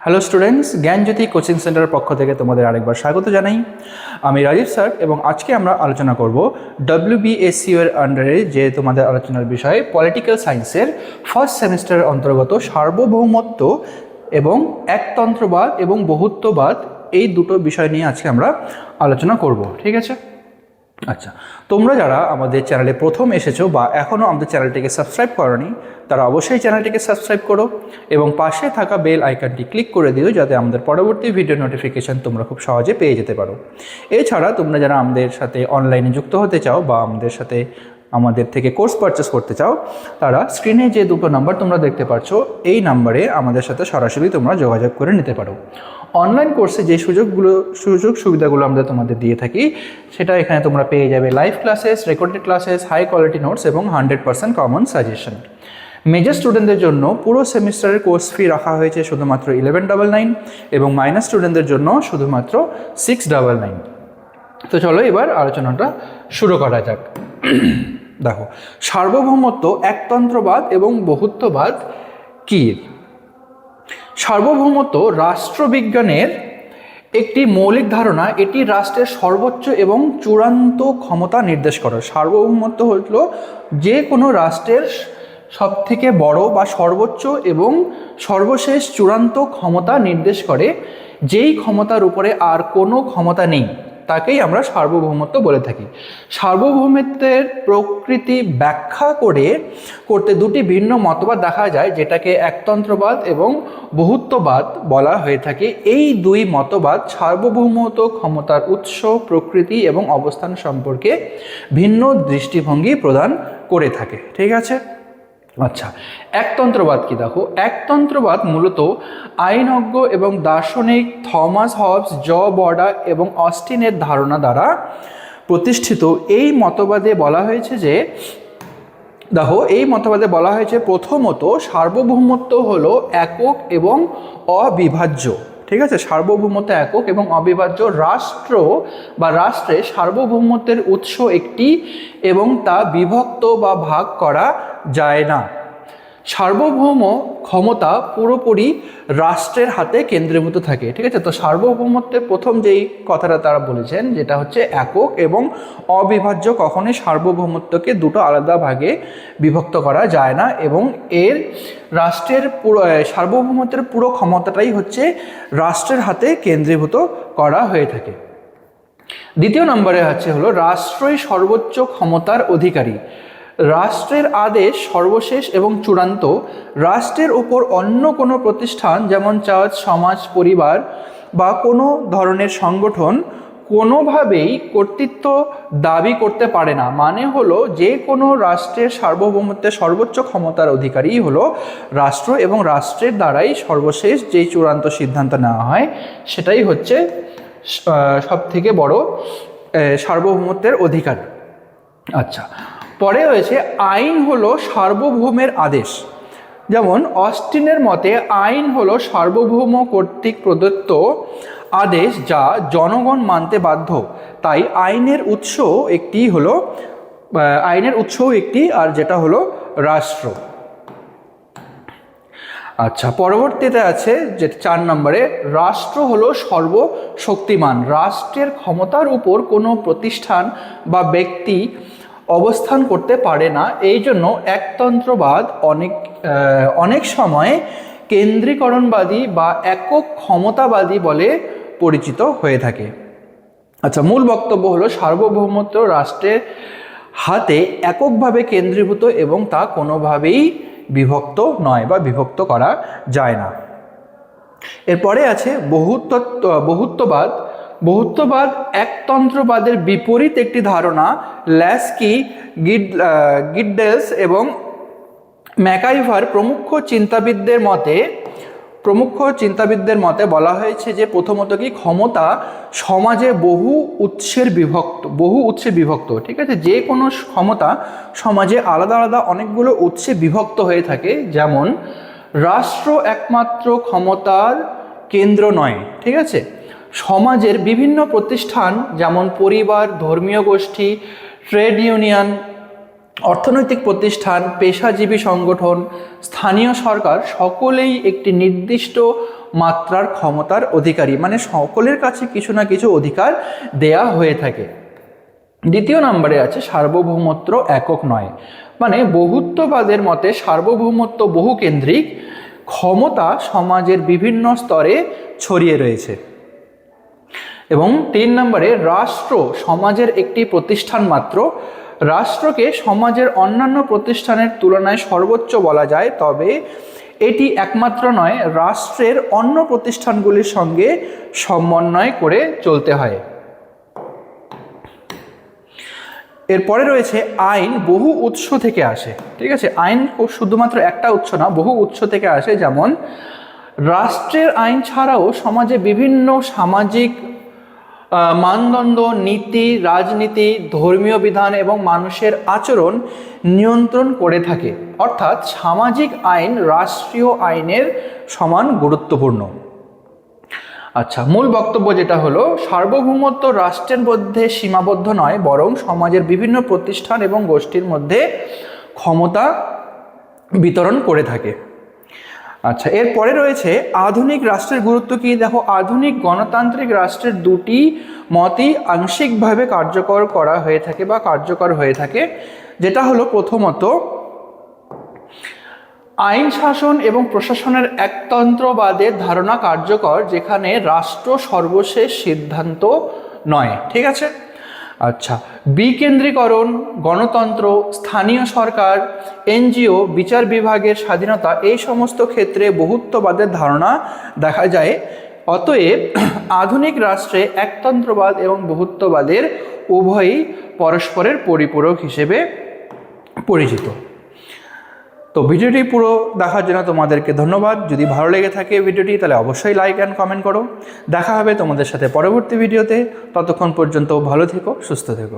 Hello students জ্ঞানজ্যোতি coaching সেন্টারের পক্ষ থেকে তোমাদের আরেকবার স্বাগত জানাই। আমি রাজীব স্যার এবং আজকে আমরা আলোচনা করব ডব্লিউবিএসসিও এর আন্ডারে যে তোমাদের আলোচনার বিষয় পলিটিক্যাল সায়েন্সের ফার্স্ট সেমিস্টারের অন্তর্গত সার্বভৌমত্ব এবং একতন্ত্রবাদ এবং বহুত্ববাদ এই দুটো বিষয় নিয়ে আজকে আমরা আলোচনা করব, ঠিক আছে? আচ্ছা তোমরা যারা আমাদের চ্যানেলে প্রথম এসেছ বা এখনও আমাদের চ্যানেলটিকে সাবস্ক্রাইব করনি, তারা অবশ্যই চ্যানেলটিকে সাবস্ক্রাইব করো এবং পাশে থাকা বেল আইকনটি ক্লিক করে দিও যাতে আমাদের পরবর্তী ভিডিও নোটিফিকেশান তোমরা খুব সহজে পেয়ে যেতে পারো। এছাড়া তোমরা যারা আমাদের সাথে অনলাইনে যুক্ত হতে চাও বা আমাদের সাথে আমাদের থেকে কোর্স পারচেস করতে চাও, তারা স্ক্রিনে যে দুটো নাম্বার তোমরা দেখতে পাচ্ছ এই নাম্বারে আমাদের সাথে সরাসরি তোমরা যোগাযোগ করে নিতে পারো। অনলাইন কোর্সে যে সুযোগগুলো, সুযোগ সুবিধাগুলো আমরা তোমাদের দিয়ে থাকি, সেটা এখানে তোমরা পেয়ে যাবে live classes recorded classes high quality notes এবং hundred percent common suggestion major স্টুডেন্টদের জন্য পুরো সেমিস্টারের কোর্স ফি রাখা হয়েছে শুধুমাত্র ইলেভেন ডাবল নাইন এবং মাইনাস স্টুডেন্টদের জন্য শুধুমাত্র সিক্স ডাবল নাইন তো চলো এবার আলোচনাটা শুরু করা যাক। দেখো, সার্বভৌমত্ব একতন্ত্রবাদ এবং বহুত্ববাদ কী? সার্বভৌমত্ব রাষ্ট্রবিজ্ঞানের একটি মৌলিক ধারণা, এটি রাষ্ট্রের সর্বোচ্চ এবং চূড়ান্ত ক্ষমতা নির্দেশ করে। সার্বভৌমত্ব হলো যে কোনো রাষ্ট্রের সব থেকে বড় বা সর্বোচ্চ এবং সর্বশেষ চূড়ান্ত ক্ষমতা নির্দেশ করে। যেই ক্ষমতার উপরে আর কোনো ক্ষমতা নেই। তাকেই আমরা সার্বভৌমত্ব বলে থাকি। সার্বভৌমত্বের প্রকৃতি ব্যাখ্যা করে করতে দুটি ভিন্ন মতবাদ দেখা যায়, যেটাকে একতন্ত্রবাদ এবং বহুত্ববাদ বলা হয়ে থাকে। এই দুই মতবাদ সার্বভৌমত্ব ক্ষমতার উৎস, প্রকৃতি এবং অবস্থান সম্পর্কে ভিন্ন দৃষ্টিভঙ্গি প্রদান করে থাকে। ঠিক আছে? আচ্ছা একতন্ত্রবাদ কি দেখো? একতন্ত্রবাদ মূলত আইনজ্ঞ এবং দার্শনিক থমাস হবস, জ বর্ডা এবং অস্টিনের ধারণা দ্বারা প্রতিষ্ঠিত। এই মতবাদে বলা হয়েছে যে, দেখো, এই মতবাদে বলা হয়েছে প্রথমত সার্বভৌমত্ব হলো একক এবং অবিভাজ্য। ঠিক আছে? সার্বভৌমত্ব একক এবং অবিভাজ্য রাষ্ট্র বা রাষ্ট্রে সার্বভৌমত্বের উৎস একটি এবং তা বিভক্ত বা ভাগ করা যায় না। সার্বভৌম ক্ষমতা পুরোপুরি রাষ্ট্রের হাতে কেন্দ্রীভূত থাকে, ঠিক আছে? তো সার্বভৌমত্বের প্রথম যেই কথাটা তারা বলেছেন, যেটা হচ্ছে একক এবং অবিভাজ্য, কখনোই সার্বভৌমত্বকে দুটো আলাদা ভাগে বিভক্ত করা যায় না এবং এর রাষ্ট্রের পুরো সার্বভৌমত্বের পুরো ক্ষমতাটাই হচ্ছে রাষ্ট্রের হাতে কেন্দ্রীভূত করা হয়ে থাকে। দ্বিতীয় নম্বরে হচ্ছে হলো, রাষ্ট্রই সর্বোচ্চ ক্ষমতার অধিকারী। রাষ্ট্রের আদেশ সর্বশেষ এবং চূড়ান্ত। রাষ্ট্রের ওপর অন্য কোনো প্রতিষ্ঠান, যেমন চার্চ সমাজ, পরিবার বা কোনো ধরনের সংগঠন, কোনোভাবেই কর্তৃত্ব দাবি করতে পারে না। মানে হলো যে কোনো রাষ্ট্রের সার্বভৌমত্বের সর্বোচ্চ ক্ষমতার অধিকারী হলো রাষ্ট্র এবং রাষ্ট্রের দ্বারাই সর্বশেষ যেই চূড়ান্ত সিদ্ধান্ত নেওয়া হয়, সেটাই হচ্ছে সব থেকে বড় সার্বভৌমত্বের অধিকার। আচ্ছা। পরে রয়েছে আইন হলো সার্বভৌমের আদেশ। যেমন অস্টিনের মতে আইন হলো সার্বভৌম কর্তৃক প্রদত্ত আদেশ যা জনগণ মানতে বাধ্য। তাই আইনের উৎস একটি হলো আইনের উৎসও একটি আর যেটা হলো রাষ্ট্র। আচ্ছা পরবর্তীতে আছে যে চার নম্বরে, রাষ্ট্র হলো সর্বশক্তিমান। রাষ্ট্রের ক্ষমতার উপর কোনো প্রতিষ্ঠান বা ব্যক্তি অবস্থান করতে পারে না। এই জন্য একতন্ত্রবাদ অনেক অনেক সময় কেন্দ্রীকরণবাদী বা একক ক্ষমতাবাদী বলে পরিচিত হয়ে থাকে। আচ্ছা মূল বক্তব্য হলো, সার্বভৌমত্ব রাষ্ট্রের হাতে এককভাবে কেন্দ্রীভূত এবং তা কোনোভাবেই বিভক্ত নয় বা বিভক্ত করা যায় না। এরপরে আছে বহুত্ব বহুত্ববাদ বহুত্ববাদ একতন্ত্রবাদের বিপরীত একটি ধারণা, ল্যাসকি, গিড গিডডেলস এবং ম্যাকাইভার প্রমুখ চিন্তাবিদদের মতে, প্রমুখ চিন্তাবিদদের মতে বলা হয়েছে যে প্রথমত কি ক্ষমতা সমাজে বহু উৎসের বিভক্ত, বহু উৎসে বিভক্ত, ঠিক আছে? যে কোনো ক্ষমতা সমাজে আলাদা আলাদা অনেকগুলো উৎসে বিভক্ত হয়ে থাকে, যেমন রাষ্ট্র একমাত্র ক্ষমতার কেন্দ্র নয়, ঠিক আছে? সমাজের বিভিন্ন প্রতিষ্ঠান, যেমন পরিবার, ধর্মীয় গোষ্ঠী, ট্রেড ইউনিয়ন, অর্থনৈতিক প্রতিষ্ঠান, পেশাজীবী সংগঠন, স্থানীয় সরকার, সকলেই একটি নির্দিষ্ট মাত্রার ক্ষমতার অধিকারী। মানে সকলের কাছে কিছু না কিছু অধিকার দেয়া হয়ে থাকে। দ্বিতীয় নম্বরে আছে সার্বভৌমত্ব একক নয়। মানে বহুত্ববাদের মতে সার্বভৌমত্ব বহুকেন্দ্রিক, ক্ষমতা সমাজের বিভিন্ন স্তরে ছড়িয়ে রয়েছে। এবং তিন নম্বরে রাষ্ট্র সমাজের একটি প্রতিষ্ঠান মাত্র। রাষ্ট্রকে সমাজের অন্যান্য প্রতিষ্ঠানের তুলনায় সর্বোচ্চ বলা যায়, তবে এটি একমাত্র নয়, রাষ্ট্রের অন্য প্রতিষ্ঠানগুলির সঙ্গে সমন্বয় করে চলতে হয়। এরপরে রয়েছে আইন, বহু উৎস থেকে আসে, ঠিক আছে? আইন শুধুমাত্র একটা উৎস না, বহু উৎস থেকে আসে, যেমন, রাষ্ট্রের আইন ছাড়াও সমাজে বিভিন্ন সামাজিক মানদণ্ড, নীতি, রাজনীতি, ধর্মীয় বিধান এবং মানুষের আচরণ নিয়ন্ত্রণ করে থাকে। অর্থাৎ সামাজিক আইন রাষ্ট্রীয় আইনের সমান গুরুত্বপূর্ণ। আচ্ছা মূল বক্তব্য যেটা হলো, সার্বভৌমত্ব রাষ্ট্রের মধ্যে সীমাবদ্ধ নয়, বরং সমাজের বিভিন্ন প্রতিষ্ঠান এবং গোষ্ঠীর মধ্যে ক্ষমতা বিতরণ করে থাকে। আচ্ছা এরপরে রয়েছে আধুনিক রাষ্ট্রের গুরুত্ব কি? দেখো, আধুনিক গণতান্ত্রিক রাষ্ট্রের দুটি মতই আংশিকভাবে কার্যকর করা হয়ে থাকে বা কার্যকর হয়ে থাকে। যেটা হলো প্রথমত আইন শাসন এবং প্রশাসনের একতন্ত্রবাদের ধারণা কার্যকর, যেখানে রাষ্ট্র সর্বশেষ সিদ্ধান্ত নয়। ঠিক আছে? আচ্ছা বিকেন্দ্রীকরণ, গণতন্ত্র, স্থানীয় সরকার, এনজিও, বিচার বিভাগের স্বাধীনতা, এই সমস্ত ক্ষেত্রে বহুত্ববাদের ধারণা দেখা যায়। অতএব আধুনিক রাষ্ট্রে একতন্ত্রবাদ এবং বহুত্ববাদের উভয়ই পরস্পরের পরিপূরক হিসেবে পরিচিত। তো ভিডিওটি পুরো দেখার জন্য তোমাদেরকে ধন্যবাদ। যদি ভালো লেগে থাকে ভিডিওটি, তাহলে অবশ্যই লাইক অ্যান্ড কমেন্ট করো। দেখা হবে তোমাদের সাথে পরবর্তী ভিডিওতে। ততক্ষণ পর্যন্ত ভালো থেকো, সুস্থ থেকো।